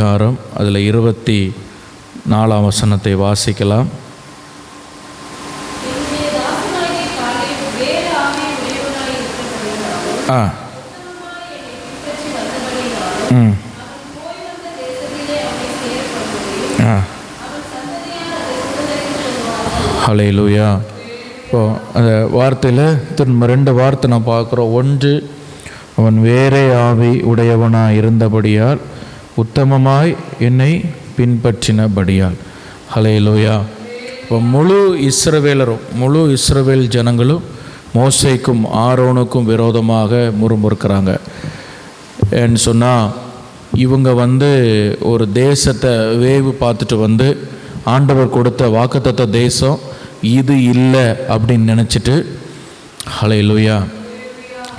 அதிகாரம் அதில் இருபத்தி நாலாம் வசனத்தை வாசிக்கலாம். ஆ. ம். ஆ. கொள்வார்கள். ஹalleluya. இப்போ அந்த வார்த்தையில் திரும்ப ரெண்டு வார்த்தை நான் பார்க்குறோம். ஒன்று அவன் வேறே ஆவி உடையவனாய் இருந்தபடியால் உத்தமமாய் என்னை பின்பற்றினபடியால். ஹalleluya. இப்போ முழு இஸ்ரவேலரும் முழு இஸ்ரவேல் ஜனங்களும் மோசைக்கும் ஆரோனுக்கும் விரோதமாக முறுமுறுக்கிறாங்க. ஏன்னு சொன்னால் இவங்க வந்து ஒரு தேசத்தை வேவு பார்த்துட்டு வந்து ஆண்டவர் கொடுத்த வாக்குத்தத்த தேசம் இது இல்லை அப்படின்னு நினச்சிட்டு ஹலை லூயா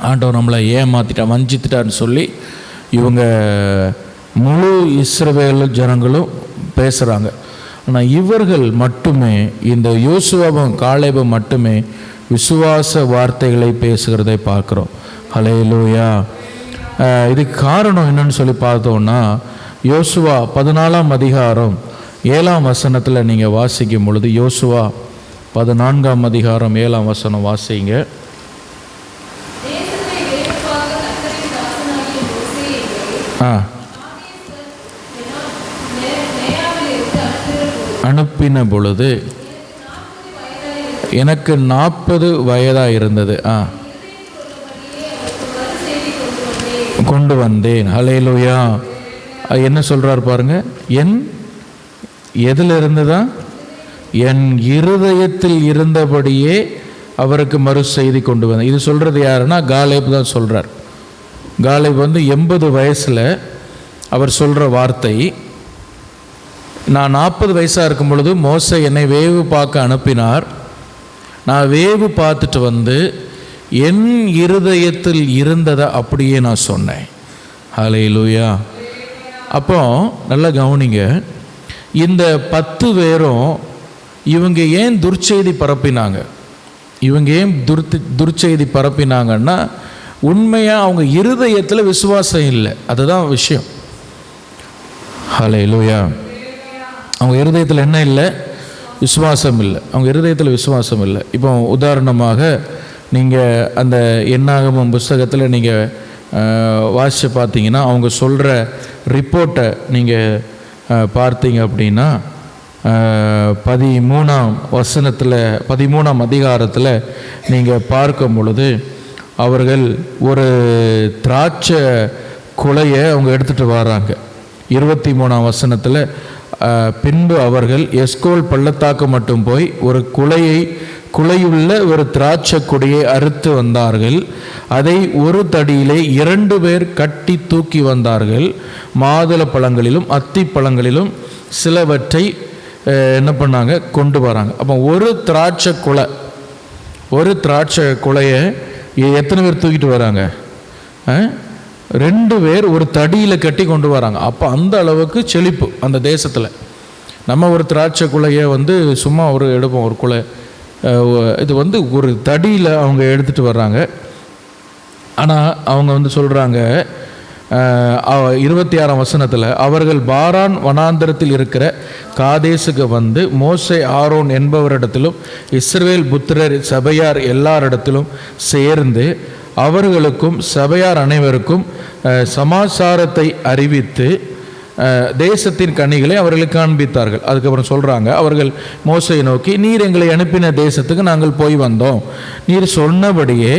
ஆண்டவர் நம்மளை ஏமாற்றிட்டா வஞ்சித்துட்டான்னு சொல்லி இவங்க முழு இஸ்ரவேல் ஜனங்களும் பேசுகிறாங்க ஆனால் இவர்கள் மட்டுமே இந்த யோசுவாவும் காலேபும் மட்டுமே விசுவாச வார்த்தைகளை பேசுகிறதை பார்க்குறோம். ஹலே லூயா இதுக்கு காரணம் என்னன்னு சொல்லி பார்த்தோம்னா யோசுவா பதினாலாம் அதிகாரம் ஏழாம் வசனத்தில் நீங்கள் வாசிக்கும் பொழுது யோசுவா பதினான்காம் அதிகாரம் ஏழாம் வசனம் வாசிங்க. ஆ. அனுப்பின பொழுது எனக்கு நாற்பது வயதாக இருந்தது ஆ. கொண்டு வந்தேன். ஹலேலுயா என்ன சொல்கிறார் பாருங்க. என் எதில் இருந்துதான் என் இருதயத்தில் இருந்தபடியே அவருக்கு மறு செய்தி கொண்டு வந்தேன். இது சொல்கிறது யாருன்னா காலேப் தான் சொல்கிறார் காலேப் வந்து எண்பது வயசில் அவர் சொல்கிற வார்த்தை நான் நாற்பது வயசாக இருக்கும் பொழுது மோச என்னை வேவு பார்க்க அனுப்பினார். நான் வேவு பார்த்துட்டு வந்து என் இருதயத்தில் இருந்ததை அப்படியே நான் சொன்னேன். ஹலே லூயா அப்போ நல்லா கவனிங்க. இந்த பத்து பேரும் இவங்க ஏன் துர்ச்செய்தி பரப்பினாங்க? இவங்க ஏன் துர்த்தி துர்ச்செய்தி பரப்பினாங்கன்னா உண்மையாக அவங்க இருதயத்தில் விசுவாசம் இல்லை. அதுதான் விஷயம். ஹலே லூயா அவங்க இருதயத்தில் என்ன இல்லை? விசுவாசம் இல்லை. அவங்க இருதயத்தில் விசுவாசம் இல்லை. இப்போ உதாரணமாக நீங்கள் அந்த எண்ணாகமம் புஸ்தகத்தில் நீங்கள் வாசித்து பார்த்தீங்கன்னா அவங்க சொல்கிற ரிப்போர்ட்டை நீங்கள் பார்த்தீங்க அப்படின்னா பதிமூணாம் வசனத்தில் பதிமூணாம் அதிகாரத்தில் நீங்கள் பார்க்கும் பொழுது அவர்கள் ஒரு திராட்சை குலையை அவங்க எடுத்துகிட்டு வராங்க. இருபத்தி மூணாம் வசனத்தில் பின்பு அவர்கள் எஸ்கோல் பள்ளத்தாக்கு மட்டும் போய் ஒரு குலையை குலையுள்ள ஒரு திராட்சை கொடியை அறுத்து வந்தார்கள். அதை ஒரு தடியிலே இரண்டு பேர் கட்டி தூக்கி வந்தார்கள். மாதுளை பழங்களிலும் அத்தி பழங்களிலும் சிலவற்றை என்ன பண்ணாங்க? கொண்டு வராங்க. அப்போ ஒரு திராட்சை குலை ஒரு திராட்சை குலையை எத்தனை பேர் தூக்கிட்டு வராங்க? ஆ? ரெண்டு பேர் ஒரு தடியில் கட்டி கொண்டு வராங்க. அப்போ அந்த அளவுக்கு செழிப்பு அந்த தேசத்தில். நம்ம ஒரு திராட்சை குலையை வந்து சும்மா ஒரு எடுப்போம் ஒரு குலை. இது வந்து ஒரு தடியில் அவங்க எடுத்துகிட்டு வர்றாங்க. ஆனால் அவங்க வந்து சொல்கிறாங்க இருபத்தி ஆறாம் வசனத்தில் அவர்கள் பாரான் வனாந்தரத்தில் இருக்கிற காதேசுக்கு வந்து மோசை ஆரோன் என்பவரிடத்திலும் இஸ்ரேல் புத்திரர் சபையார் எல்லாரிடத்திலும் சேர்ந்து அவர்களுக்கும் சபையார் அனைவருக்கும் சமாசாரத்தை அறிவித்து தேசத்தின் கனிகளை அவர்களுக்கு காண்பித்தார்கள். அதுக்கப்புறம் சொல்கிறாங்க அவர்கள் மோசையை நோக்கி நீர் எங்களை அனுப்பின தேசத்துக்கு நாங்கள் போய் வந்தோம். நீர் சொன்னபடியே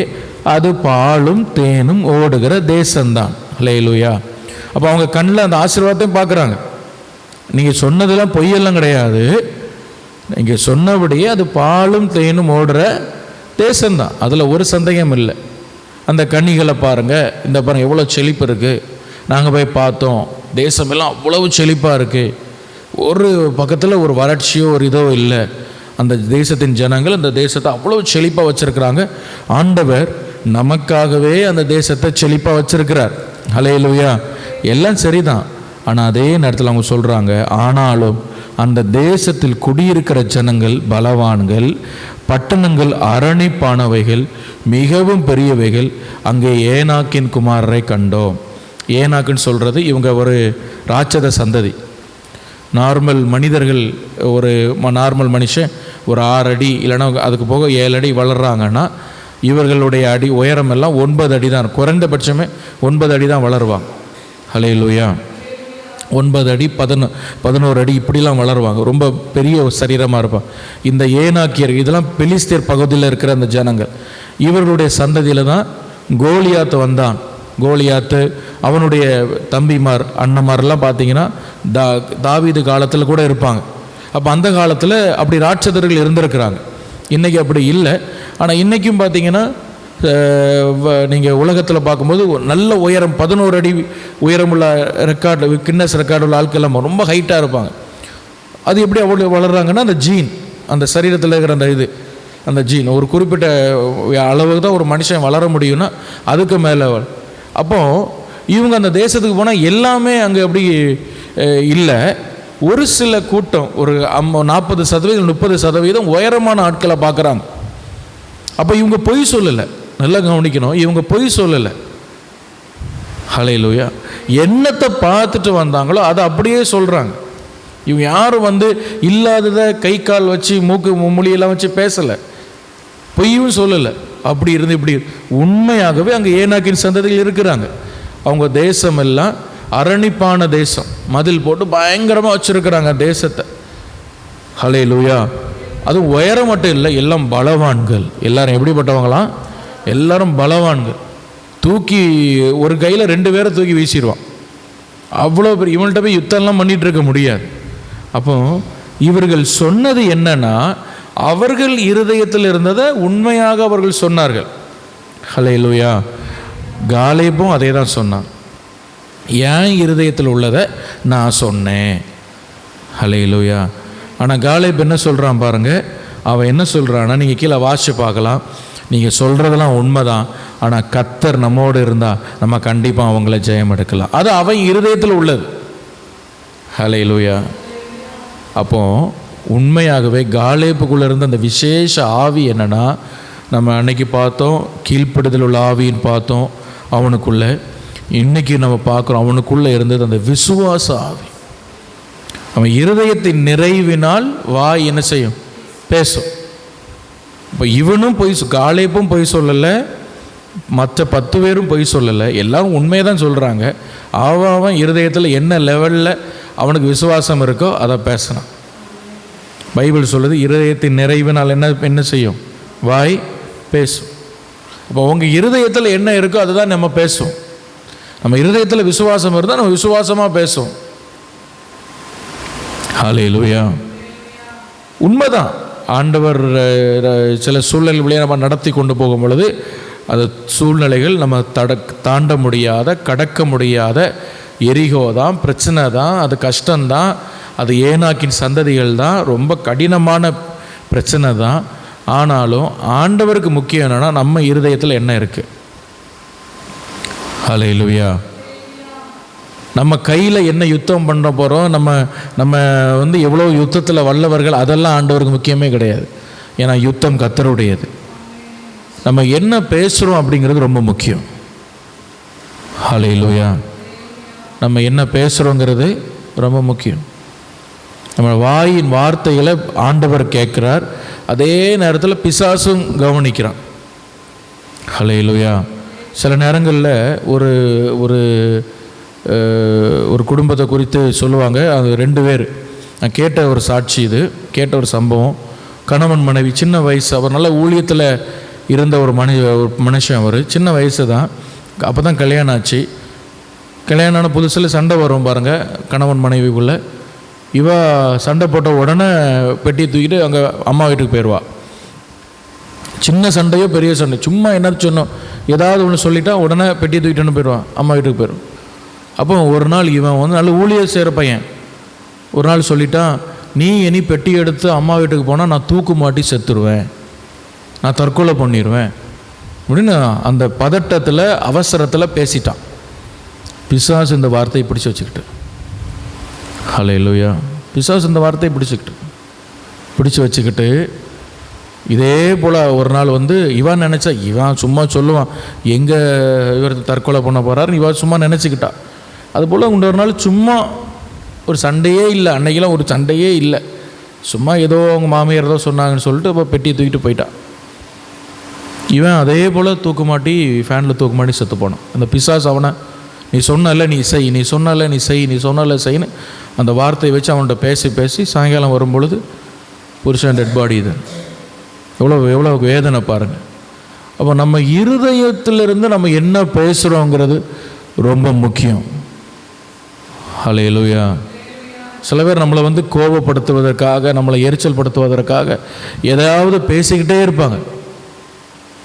அது பாலும் தேனும் ஓடுகிற தேசம்தான். லேலுயா அப்போ அவங்க கண்ணில் அந்த ஆசீர்வாதத்தையும் பார்க்குறாங்க நீங்கள் சொன்னதெல்லாம் பொய்யெல்லாம் கிடையாது. நீங்கள் சொன்னபடியே அது பாலும் தேனும் ஓடுற தேசம்தான். அதில் ஒரு சந்தேகம் இல்லை. அந்த கன்னிகளை பாருங்கள் இந்த பாருங்கள் எவ்வளோ செழிப்பு இருக்குது நாங்கள் போய் பார்த்தோம். தேசமெல்லாம் அவ்வளவு செழிப்பாக இருக்குது ஒரு பக்கத்தில் ஒரு வறட்சியோ ஒரு இதோ இல்லை. அந்த தேசத்தின் ஜனங்கள் அந்த தேசத்தை அவ்வளவு செழிப்பாக வச்சுருக்கிறாங்க. ஆண்டவர் நமக்காகவே அந்த தேசத்தை செழிப்பாக வச்சுருக்கிறார். ஹலே ஹலேலுயா எல்லாம் சரிதான். ஆனால் அதே நேரத்தில் அவங்க சொல்கிறாங்க ஆனாலும் அந்த தேசத்தில் குடியிருக்கிற ஜனங்கள் பலவான்கள் பட்டணங்கள் அரணிப்பானவைகள் மிகவும் பெரியவைகள். அங்கே ஏனாக்கின் குமாரரை கண்டோம். ஏனாக்குன்னு சொல்கிறது இவங்க ஒரு ராட்சத சந்ததி. நார்மல் மனிதர்கள் ஒரு ம- நார்மல் மனுஷன் ஒரு ஆறு அடி இல்லைன்னா அதுக்கு போக ஏழு அடி வளர்றாங்கன்னா இவர்களுடைய அடி உயரம் எல்லாம் ஒன்பது அடி தான் குறைந்தபட்சமே ஒன்பது அடி தான் வளருவாங்க ஹலே லூயா ஒன்பது அடி பதினோ பதினோரு அடி இப்படிலாம் வளருவாங்க. ரொம்ப பெரிய ஒரு சரீரமாக இருப்பான் இந்த ஏனாக்கியர் இதெல்லாம் பெலிஸ்தீர் பகுதியில் இருக்கிற அந்த ஜனங்கள். இவர்களுடைய சந்ததியில் தான் கோலியாத்து வந்தான். கோலியாத்து அவனுடைய தம்பிமார் அண்ணன்மாரெல்லாம் பார்த்தீங்கன்னா தா தாவீது காலத்தில் கூட இருப்பாங்க. அப்போ அந்த காலத்தில் அப்படி ராட்சதர்கள் இருந்திருக்கிறாங்க. இன்றைக்கி அப்படி இல்லை. ஆனால் இன்றைக்கும் பார்த்தீங்கன்னா நீங்கள் உலகத்தில் பார்க்கும்போது நல்ல உயரம் பதினோரு அடி உயரமுள்ள ரெக்கார்டு கின்னஸ் ரெக்கார்டு உள்ள ஆட்கள் ரொம்ப ஹைட்டாக இருப்பாங்க. அது எப்படி அவ்வளோ வளர்கிறாங்கன்னா அந்த ஜீன் அந்த சரீரத்தில் இருக்கிற அந்த இது அந்த ஜீன் ஒரு குறிப்பிட்ட அளவுக்கு தான் ஒரு மனுஷன் வளர முடியும்னா அதுக்கு மேலே அப்போது இவங்க அந்த தேசத்துக்கு போனால் எல்லாமே அங்கே அப்படி இல்லை. ஒரு சில கூட்டம் ஒரு அம் நாற்பது சதவீதம் முப்பது சதவீதம் உயரமான ஆட்களை பார்க்குறாங்க. அப்போ இவங்க பொய் சொல்லலை. நல்லா கவனிக்கணும். இவங்க பொய் சொல்லலை. ஹலே லூயா என்னத்தை பார்த்துட்டு வந்தாங்களோ அதை அப்படியே சொல்கிறாங்க இவங்க யாரும் வந்து இல்லாததை கை கால் வச்சு மூக்கு மொழியெல்லாம் வச்சு பேசலை. பொய்யும் சொல்லலை. அப்படி இருந்து இப்படி உண்மையாகவே அங்கே ஏனாக்கின் சந்ததியில் இருக்கிறாங்க. அவங்க தேசம் எல்லாம் அரணிப்பான தேசம். மதில் போட்டு பயங்கரமாக வச்சுருக்கிறாங்க தேசத்தை. ஹலே லூயா அது உயரம் மட்டும் இல்லை எல்லாம் பலவான்கள். எல்லாரும் எப்படிப்பட்டவங்களாம்? எல்லாரும் பலவான்கள். தூக்கி ஒரு கையில் ரெண்டு பேரை தூக்கி வீசிடுவான். அவ்வளோ பெரிய இவன்கிட்ட போய் யுத்தம்லாம் பண்ணிகிட்டு இருக்க முடியாது. அப்போ இவர்கள் சொன்னது என்னன்னா அவர்கள் இருதயத்தில் இருந்ததை உண்மையாக அவர்கள் சொன்னார்கள். ஹலே லூயா காலேபும் அதே தான் சொன்னான். ஏன் இருதயத்தில் உள்ளதை நான் சொன்னேன்? ஹலே லூயா ஆனால் காலேப் என்ன சொல்கிறான் பாருங்கள் அவன் என்ன சொல்கிறான்னா நீங்கள் கீழே வாசிச்சு பார்க்கலாம். நீங்கள் சொல்கிறதெல்லாம் உண்மைதான். ஆனால் கத்தர் நம்மோடு இருந்தால் நம்ம கண்டிப்பாக அவங்கள ஜெயம் எடுக்கலாம் அது அவன் இருதயத்தில் உள்ளது. ஹலே லூயா அப்போது உண்மையாகவே காலேப்புக்குள்ளே இருந்த அந்த விசேஷ ஆவி என்னன்னா நம்ம அன்னைக்கு பார்த்தோம் கீழ்ப்படுதல் உள்ள ஆவின்னு பார்த்தோம் அவனுக்குள்ள. இன்னைக்கு நம்ம பார்க்குறோம் அவனுக்குள்ளே இருந்தது அந்த விசுவாச ஆவி. அவன் இருதயத்தின் நிறைவினால் வாய் என்ன செய்யும்? பேசும். இப்போ இவனும் பொய் சொ- காலேப்பும் பொய் சொல்லலை மற்ற பத்து பேரும் பொய் சொல்லலை. எல்லாரும் உண்மையை தான் சொல்கிறாங்க அவன் அவன் இருதயத்தில் என்ன லெவலில் அவனுக்கு விசுவாசம் இருக்கோ அதை பேசுகிறான் பைபிள் சொல்லுது இருதயத்தின் நிறைவினால் என்ன என்ன செய்யும்? வாய் பேசும். அப்போ உங்கள் இருதயத்தில் என்ன இருக்கோ அதுதான் நம்ம பேசுவோம். நம்ம இருதயத்தில் விசுவாசம் இருந்தால் நம்ம விசுவாசமாக பேசுவோம். ஹாலே லூயா உண்மைதான். ஆண்டவர் சில சூழ்நிலைகளையும் நம்ம நடத்தி கொண்டு போகும் பொழுது அந்த சூழ்நிலைகள் நம்ம தட தாண்ட முடியாத கடக்க முடியாத எரிகோ தான் பிரச்சனை தான் அது கஷ்டம்தான் அது ஏனாக்கின் சந்ததிகள் தான் ரொம்ப கடினமான பிரச்சனை தான். ஆனாலும் ஆண்டவருக்கு முக்கியம் என்னென்னா நம்ம இருதயத்தில் என்ன இருக்குது ஹலே லூயா நம்ம கையில் என்ன யுத்தம் பண்ண போகிறோம் நம்ம நம்ம வந்து எவ்வளோ யுத்தத்தில் வல்லவர்கள் அதெல்லாம் ஆண்டவருக்கு முக்கியமே கிடையாது. ஏன்னா யுத்தம் கத்தருடையது நம்ம என்ன பேசுகிறோம் அப்படிங்கிறது ரொம்ப முக்கியம். ஹலே லோயா நம்ம என்ன பேசுகிறோங்கிறது ரொம்ப முக்கியம். நம்ம வாயின் வார்த்தைகளை ஆண்டவர் கேட்குறார். அதே நேரத்தில் பிசாசும் கவனிக்கிறான். ஹலே லோயா சில நேரங்களில் ஒரு ஒரு ஒரு குடும்பத்தை குறித்து சொல்லுவாங்க. அது ரெண்டு பேர். நான் கேட்ட ஒரு சாட்சி இது. கேட்ட ஒரு சம்பவம். கணவன் மனைவி சின்ன வயசு அவர் நல்ல ஊழியத்தில் இருந்த ஒரு மனி ஒரு மனுஷன் அவர். சின்ன வயசு தான். அப்போ தான் கல்யாணம் ஆச்சு. கல்யாணம் ஆன புதுசில் சண்டை வரும் பாருங்கள் கணவன் மனைவிக்குள்ளே இவ சண்டை போட்ட உடனே பெட்டியை தூக்கிட்டு அங்கே அம்மா வீட்டுக்கு போயிடுவா சின்ன சண்டையோ பெரிய சண்டை. சும்மா என்ன சொன்னோம்? ஏதாவது ஒன்று சொல்லிட்டா உடனே பெட்டியை தூக்கிட்டு போயிடுவான் அம்மா வீட்டுக்கு போயிடும் அப்போ ஒரு நாள் இவன் வந்து நல்ல ஊழியர் செய்கிற பையன். ஒரு நாள் சொல்லிட்டான் நீ இனி பெட்டி எடுத்து அம்மா வீட்டுக்கு போனால் நான் தூக்கு மாட்டி செத்துருவேன். நான் தற்கொலை பண்ணிடுவேன் அப்படின்னு அந்த பதட்டத்தில் அவசரத்தில் பேசிட்டான். பிசாஸ் இந்த வார்த்தையை பிடிச்சி வச்சுக்கிட்டு. ஹலோ இல்லையா பிசாஸ் இந்த வார்த்தையை பிடிச்சிக்கிட்டு பிடிச்சி வச்சுக்கிட்டு இதே போல் ஒரு நாள் வந்து இவன் நினச்சா இவன் சும்மா சொல்லுவான் எங்கே இவர் தற்கொலை பண்ண போகிறாருன்னு இவன் சும்மா நினச்சிக்கிட்டா. அதுபோல் இன்னொரு நாள் சும்மா ஒரு சண்டையே இல்லை. அன்னைக்கெல்லாம் ஒரு சண்டையே இல்லை. சும்மா ஏதோ அவங்க மாமியார் ஏதோ சொன்னாங்கன்னு சொல்லிட்டு இப்போ பெட்டியை தூக்கிட்டு போயிட்டான் இவன் அதே போல் தூக்கு மாட்டி ஃபேனில் தூக்கு மாட்டி செத்து போனான். அந்த பிசாஸ் அவனை நீ சொன்னல நீ செய் நீ சொன்னல நீ செய் நீ சொன்னல செய்ன்னு அந்த வார்த்தையை வச்சு அவன்கிட்ட பேசி பேசி சாயங்காலம் வரும்பொழுது புருஷன் டெட் பாடி இது. எவ்வளோ எவ்வளோ வேதனை பாருங்கள் அப்போ நம்ம இருதயத்திலிருந்து நம்ம என்ன பேசுகிறோங்கிறது ரொம்ப முக்கியம். ஹalleluya. சில பேர் நம்மளை வந்து கோபப்படுத்துவதற்காக நம்மளை எரிச்சல் படுத்துவதற்காக எதையாவது பேசிக்கிட்டே இருப்பாங்க.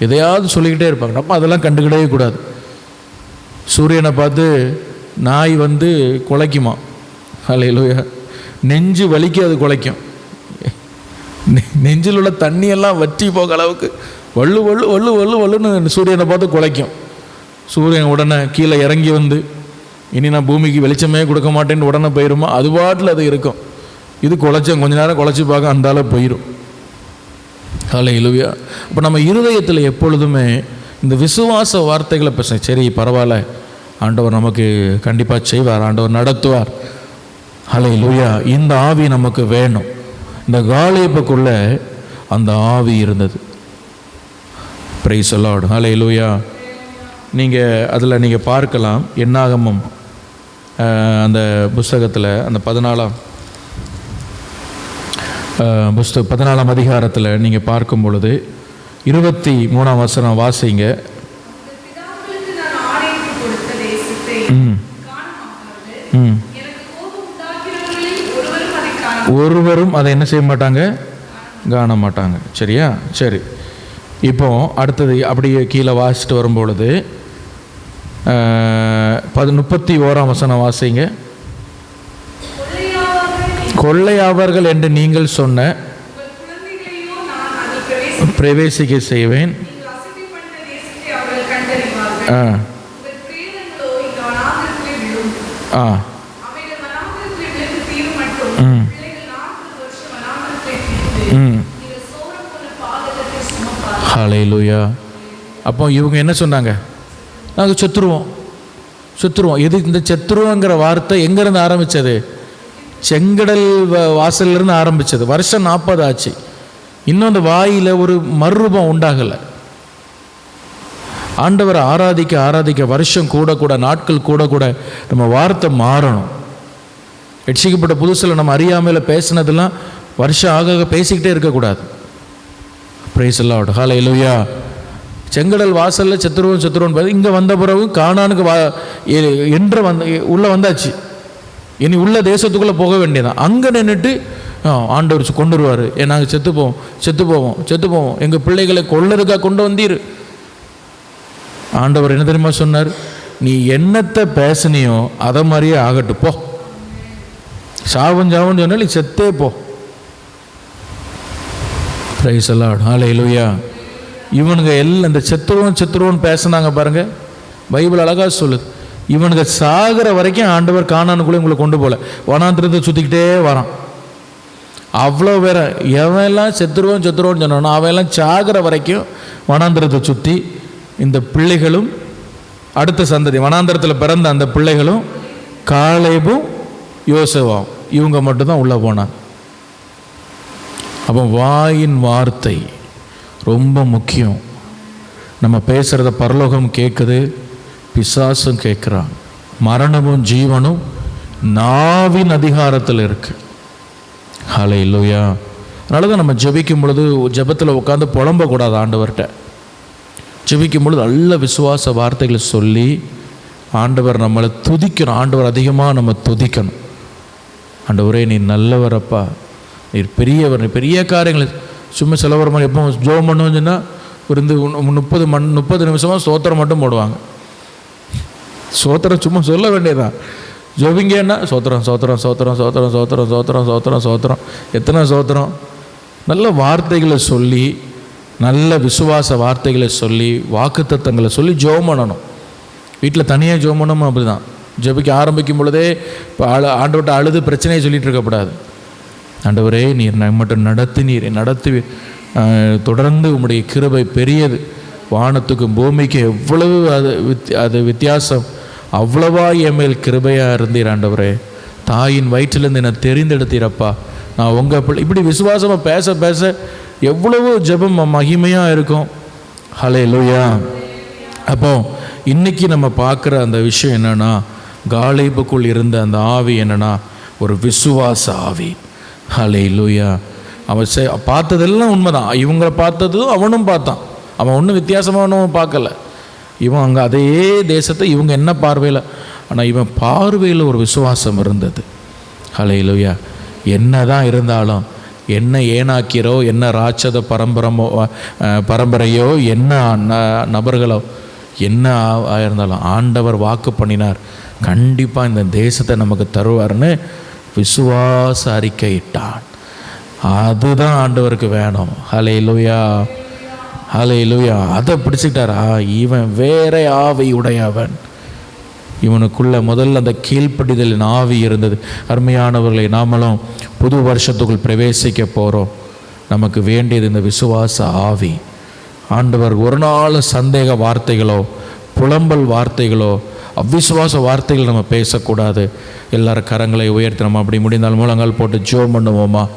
எதையாவது சொல்லிக்கிட்டே இருப்பாங்க. நம்ம அதெல்லாம் கண்டுக்கிடவே கூடாது. சூரியனை பார்த்து நாய் வந்து குலைக்குமா? லூயா நெஞ்சு வலிக்கு அது குலைக்கும். நெஞ்சில் உள்ள தண்ணியெல்லாம் வற்றி போக அளவுக்கு வள்ளு வள்ளு வள்ளு வள்ளு வள்ளுன்னு சூரியனை பார்த்து குலைக்கும். சூரியன் உடனே கீழே இறங்கி வந்து இனி நான் பூமிக்கு வெளிச்சமே கொடுக்க மாட்டேன்னு உடனே போயிருமா? அது பாட்டில் அது இருக்கும். இது குலைச்சம் கொஞ்ச நேரம் குலைச்சி பார்க்க அந்த அளவு போயிடும் காலை இழுவியா இப்போ நம்ம இருதயத்தில் எப்பொழுதுமே இந்த விசுவாச வார்த்தைகளை பேச சரி பரவாயில்ல. ஆண்டவர் நமக்கு கண்டிப்பாக செய்வார் ஆண்டவர் நடத்துவார். ஹலை லூயா இந்த ஆவி நமக்கு வேணும். இந்த காலேப்புக்குள்ளே அந்த ஆவி இருந்தது. பிரைஸ் அலாட் ஹலை லூயா நீங்கள் அதில் நீங்கள் பார்க்கலாம். என்னாகமும் அந்த புஸ்தகத்தில் அந்த பதினாலாம் அஹ், புஸ்தக பதினாலாம் அதிகாரத்தில் நீங்கள் பார்க்கும் பொழுது இருபத்தி மூணாம் வசனம் வாசிங்க. ஒருவரும் அதை என்ன செய்ய மாட்டாங்க? காண மாட்டாங்க சரியா? சரி. இப்போ அடுத்தது அப்படியே கீழே வாசிட்டு வரும்பொழுது பது முப்பத்தி ஓராம் வசனம் வாசிங்க. கொள்ளையாவர்கள் என்று நீங்கள் சொன்ன பிரவேசிக்க செய்வேன். ஆ. ஆ. ம். ம். ஹலே லூயா அப்போ இவங்க என்ன சொன்னாங்க? நாங்கள் செத்துருவோம். சுத்துருவோம். எது இந்த செத்துருவோங்கிற வார்த்தை எங்கேருந்து ஆரம்பித்தது செங்கடல் வாசல்லிருந்து ஆரம்பித்தது வருஷம் நாற்பது ஆச்சு. இன்னும் அந்த வாயில் ஒரு மறுரூபம் உண்டாகலை. ஆண்டவரை ஆராதிக்க ஆராதிக்க வருஷம் கூட கூட நாட்கள் கூட கூட நம்ம வார்த்தை மாறணும். ரட்சிக்கப்பட்ட புதுசில் நம்ம அறியாமையில் பேசினதெல்லாம் வருஷம் ஆக ஆக பேசிக்கிட்டே இருக்கக்கூடாது. ப்ரைஸ் லார்ட் ஹாலை லூயா செங்கடல் வாசலில் செத்துருவோம் சத்துருவன் பார்த்து இங்கே வந்த பிறகு காணானுக்கு வா என்று வந்த உள்ளே வந்தாச்சு. இனி உள்ள தேசத்துக்குள்ளே போக வேண்டியதான் அங்கே நின்றுட்டு ஆண்டவர் கொண்டு வருவார். ஏ நாங்கள் செத்து போவோம் செத்து போவோம் செத்து போவோம் எங்கள் பிள்ளைகளை கொள்ளதுக்காக கொண்டு வந்தீர். ஆண்டவர் என்ன தெரியுமா சொன்னார்? நீ என்னத்தை பேசுனியோ அதை மாதிரியே ஆகட்டும் போ. சாவன் சாவன் சொன்னால் நீ செத்தே போ. பிரைஸ் எல்லாம் ஹாலே இவனுங்க எல்லாம் இந்த செத்துருவன் செத்துருவோன்னு பேசுனாங்க பாருங்க. பைபிள் அழகாக சொல்லுது. இவனுங்க சாகிற வரைக்கும் ஆண்டவர் காணானுக்குள்ளே உங்களை கொண்டு போகல. வனாந்திரத்தை சுற்றிக்கிட்டே வரான். அவ்வளோ வேற எவெல்லாம் செத்துருவோம் செத்துருவோன்னு சொன்னானோ அவன் எல்லாம் சாகிற வரைக்கும் வனாந்திரத்தை சுற்றி இந்த பிள்ளைகளும் அடுத்த சந்ததி வனாந்திரத்தில் பிறந்த அந்த பிள்ளைகளும் காலேபும் யோசவாம் இவங்க மட்டும்தான் உள்ளே போனாங்க. அப்போ வாயின் வார்த்தை ரொம்ப முக்கியம். நம்ம பேசுகிறத பரலோகம் கேட்குது பிசாசும் கேட்குறான் மரணமும் ஜீவனும் நாவின் அதிகாரத்தில் இருக்கு. ஹலை இல்லையா அதனால தான் நம்ம ஜெபிக்கும் பொழுது ஜெபத்தில் உட்காந்து புலம்பக்கூடாது ஆண்டவர்கிட்ட. ஜெபிக்கும் பொழுது நல்ல விசுவாச வார்த்தைகளை சொல்லி ஆண்டவர் நம்மளை துதிக்கணும். ஆண்டவர் அதிகமாக நம்ம துதிக்கணும். ஆண்டவரே நீ நல்லவரப்பா. நீர் பெரியவர் நீ பெரிய காரியங்களை சும்மா சிலவர் மாதிரி எப்போ ஜோம் பண்ணுவோம்னு சொன்னால் ஒரு இந்த முப்பது மண் முப்பது நிமிஷமாக சோத்திரம் மட்டும் போடுவாங்க. சோத்திரம் சும்மா சொல்ல வேண்டியதான் ஜோபிங்கன்னா சோத்திரம் சோத்திரம் சோத்திரம் சோத்திரம் சோத்திரம் சோத்திரம் சோத்திரம் சோத்திரம் எத்தனை சோத்திரம் நல்ல வார்த்தைகளை சொல்லி நல்ல விசுவாச வார்த்தைகளை சொல்லி வாக்குத்தத்தங்களை சொல்லி ஜோம் பண்ணணும். வீட்டில் தனியாக ஜோம் பண்ணணும்? அப்படி தான் ஜெபிக்க ஆரம்பிக்கும் பொழுதே இப்போ அழ ஆண்டவர்கிட்ட அழுது பிரச்சனையை சொல்லிகிட்டு இருக்கக்கூடாது ஆண்டவரே நீர் மட்டும் நடத்தி நீர் நடத்தி தொடர்ந்து உம்முடைய கிருபை பெரியது. வானத்துக்கும் பூமிக்கும் எவ்வளவு அது வித் அது வித்தியாசம். அவ்வளவா என் மேல் கிருபையாக இருந்தீர் ஆண்டவரே. தாயின் வயிற்றிலேருந்து என்னை தெரிந்தெடுத்தீரப்பா. நான் உங்கள் பிள்ளை இப்படி விசுவாசமாக பேச பேச எவ்வளவு ஜெபம் மகிமையாக இருக்கும். ஹலே லோயா அப்போ இன்னைக்கு நம்ம பார்க்குற அந்த விஷயம் என்னென்னா காலிபுக்குள் இருந்த அந்த ஆவி என்னென்னா ஒரு விசுவாச ஆவி. ஹலே லூயா அவன் செ பார்த்ததெல்லாம் உண்மைதான். இவங்களை பார்த்ததும் அவனும் பார்த்தான். அவன் ஒன்றும் வித்தியாசமானவன் பார்க்கல. இவன் அங்கே அதே தேசத்தை இவங்க என்ன பார்வையில்? ஆனால் இவன் பார்வையில் ஒரு விசுவாசம் இருந்தது. ஹலே லூயா என்ன தான் இருந்தாலும் என்ன ஏனாக்கிறோ என்ன ராட்சத பரம்பரமோ பரம்பரையோ என்ன ந- நபர்களோ என்ன ஆ- ஆண்டவர் வாக்கு பண்ணினார். கண்டிப்பாக இந்த தேசத்தை நமக்கு தருவார்னு விசுவாச அறிக்கையிட்டான் அதுதான் ஆண்டவருக்கு வேணும். ஹலே லூயா ஹலே லூயா அதை பிடிச்சிக்கிட்டாரா? இவன் வேற ஆவை உடையவன். இவனுக்குள்ள முதல்ல அந்த கீழ்ப்படிதலின் ஆவி இருந்தது. அருமையானவர்களை நாமளும் புது வருஷத்துக்குள் பிரவேசிக்க போகிறோம் நமக்கு வேண்டியது இந்த விசுவாச ஆவி. ஆண்டவர் ஒரு நாள் சந்தேக வார்த்தைகளோ புலம்பல் வார்த்தைகளோ அவிசுவாச வார்த்தைகள் நம்ம பேசக்கூடாது. எல்லாரும் கரங்களை உயர்த்தி நம்ம அப்படி முடிந்தால் மூலங்கள் போட்டு ஜோ பண்ணுவோமா?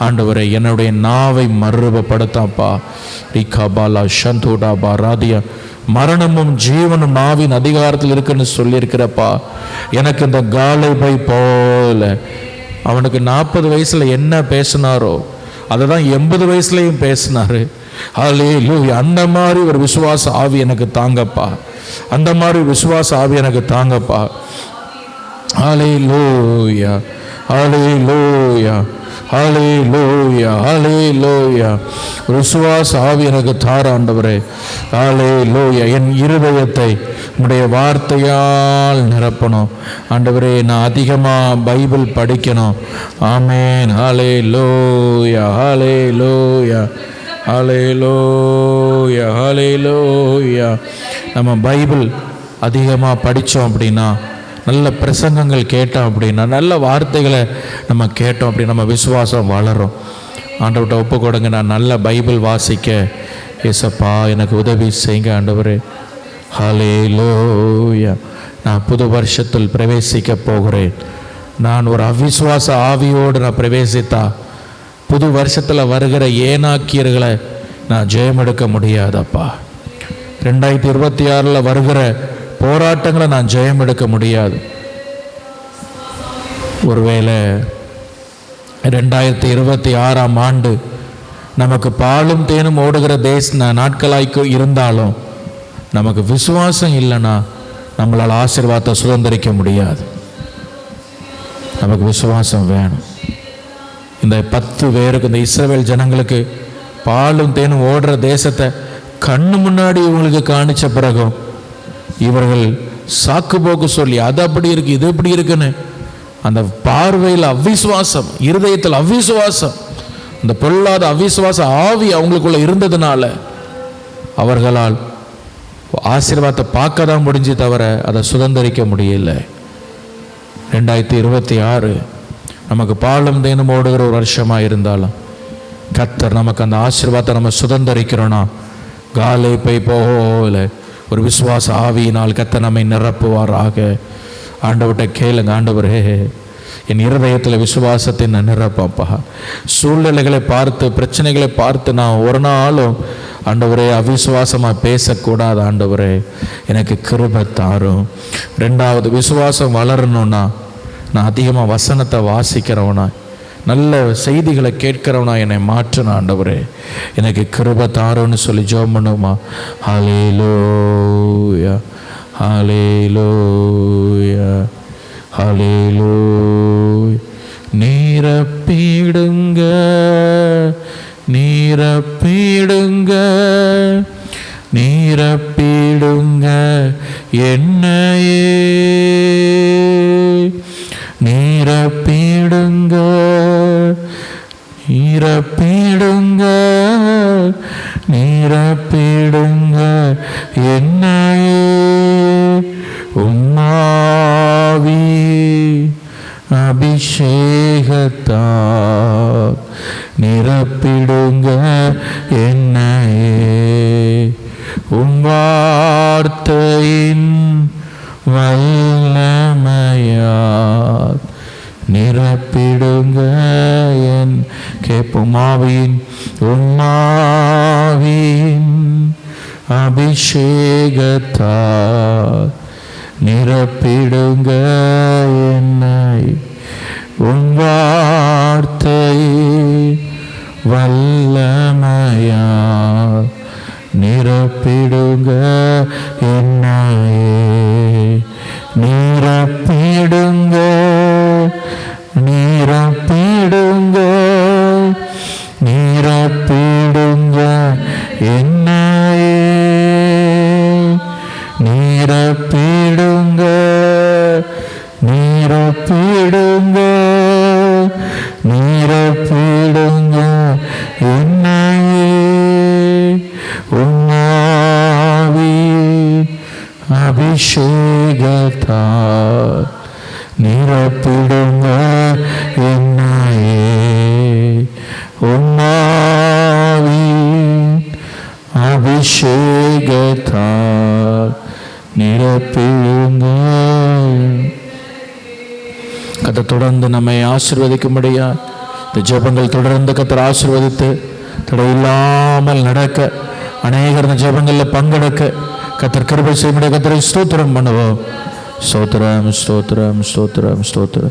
ஆண்டவரை என்னுடைய நாவை மறுபப்படுத்தாப்பா. ரிகா பாலா சந்தோடா பா ராதியா. மரணமும் ஜீவனும் நாவின் அதிகாரத்தில் இருக்குன்னு சொல்லியிருக்கிறப்பா. எனக்கு இந்த காலைபை போல. அவனுக்கு நாற்பது வயசில் என்ன பேசினாரோ அதை தான் எண்பது வயசுலையும் பேசினாரு. ஹலே அந்த மாதிரி ஒரு விசுவாச ஆவி எனக்கு தாங்கப்பா. அந்த மாதிரி விசுவாச ஆவி எனக்கு தாங்கப்பா. ஹலே லூயா ஹலே லூயா ஹலே லூயா ஹலே லோயா விசுவாச ஆவி எனக்கு தாராண்டவரே ஹலே லோயா என் இருதயத்தை உடைய வார்த்தையால் நிரப்பணும். ஆண்டவரே நான் அதிகமாக பைபிள் படிக்கணும். ஆமேன். ஹலே லோயா ஹலே லோயா ஹலேலோயா ஹலேலோயா நம்ம பைபிள் அதிகமாக படித்தோம் அப்படின்னா நல்ல பிரசங்கங்கள் கேட்டோம் அப்படின்னா நல்ல வார்த்தைகளை நம்ம கேட்டோம் அப்படின்னா நம்ம விசுவாசம் வளரும். ஆண்டவர்கிட்ட ஒப்பு கொடுங்க நான் நல்ல பைபிள் வாசிக்க. ஏசப்பா எனக்கு உதவி செய்யுங்க ஆண்டவர். ஹலே லோயா நான் புது வருஷத்தில் பிரவேசிக்க போகிறேன். நான் ஒரு அவிசுவாச ஆவியோடு நான் பிரவேசித்தா புது வருஷத்தில் வருகிற ஏனாக்கியர்களை நான் ஜெயமெடுக்க முடியாதப்பா. ரெண்டாயிரத்தி இருபத்தி ஆறில் வருகிற போராட்டங்களை நான் ஜெயம் எடுக்க முடியாது. ஒருவேளை ரெண்டாயிரத்தி இருபத்தி ஆறாம் ஆண்டு நமக்கு பாலும் தேனும் ஓடுகிற தேச நா- நாட்களாய்க்கு இருந்தாலும் நமக்கு விசுவாசம் இல்லைன்னா நம்மளால் ஆசீர்வாதத்தை சுதந்திரிக்க முடியாது. நமக்கு விசுவாசம் வேணும். இந்த பத்து பேருக்கு இந்த இஸ்ரவேல் ஜனங்களுக்கு பாலும் தேனும் ஓடுற தேசத்தை கண்ணு முன்னாடி இவங்களுக்கு காணிச்ச பிறகும் இவர்கள் சாக்கு போக்கு சொல்லி அது அப்படி இருக்குது இது இப்படி இருக்குன்னு. அந்த பார்வையில் அவிசுவாசம் இருதயத்தில் அவிசுவாசம் அந்த பொல்லாத அவிசுவாச ஆவி அவங்களுக்குள்ள இருந்ததுனால அவர்களால் ஆசீர்வாதத்தை பார்க்க தான் முடிஞ்சு தவிர அதை சுதந்திரிக்க முடியல. ரெண்டாயிரத்தி இருபத்தி ஆறு நமக்கு பாலும் தேனும் ஓடுகிற ஒரு வருஷமாக இருந்தாலும் கத்தர் நமக்கு அந்த ஆசீர்வாதத்தை நம்ம சுதந்திரிக்கிறோன்னா காலை பை போகல ஒரு விசுவாச ஆவியினால் கத்த நம்மை நிரப்புவாராக. ஆண்டவர்கிட்ட கேளுங்க ஆண்டவரே என் இருதயத்தில் விசுவாசத்தை நான் நிரப்பாப்பா. சூழ்நிலைகளை பார்த்து பிரச்சனைகளை பார்த்து நான் ஒரு நாளும் ஆண்டவரே அவிசுவாசமாக பேசக்கூடாது ஆண்டவரே. எனக்கு கிருபை தாரும். ரெண்டாவது விசுவாசம் வளரணும்னா நான் அதிகமாக வசனத்தை வாசிக்கிறவனா நல்ல செய்திகளை கேட்கிறவனா என்னை மாற்றணும் ஆண்டவரே. எனக்கு கிருப தாரோன்னு சொல்லி ஜோம் பண்ணுமா லோயா ஹalleluya ஹalleluya. நீரப்பீடுங்க நீரப்பீடுங்க நீரப்பீடுங்க என்னையே. நீரப்பிடுங்க நீரப்பிடுங்க நீரப்பிடுங்க என்னையே உம்மாவி அபிஷேகத்தா நிரப்பிடுங்க என்னையே உம் வார்த்தையின் வல்லமையார். நிரப்பிடுங்க என் கேப்புமாவின் ஆவியின் உம்மாவியின் அபிஷேகத்தார். நிரப்பிடுங்க என்னை உன் வார்த்தை வல்லமையா நிரப்பிடுங்க என்னையே. நிரப்பிடுங்க. நிரப்பிடுங்க. நிரப்பிடுங்க. என் அபிஷேகத்தார் நிரப்பிடுங்க என்னையே. உன்னாவி அபிஷேகத்தார் நிரப்பிடுங்க. கத்தை தொடர்ந்து நம்மை ஆசிர்வதிக்கும்படியா இந்த ஜெபங்கள் தொடர்ந்து கத்தர் ஆசிர்வதித்து தடையில்லாமல் நடக்க அநேகர் இந்த ஜெபங்களில் பங்கெடுக்க கத்தர் கிருபை செய்ய முடிய கத்தரை ஸ்தோத்திரம் பண்ணுவோம். ஸ்தோத்திரம் ஸ்தோத்திரம் ஸ்தோத்திரம் ஸ்தோத்திரம்.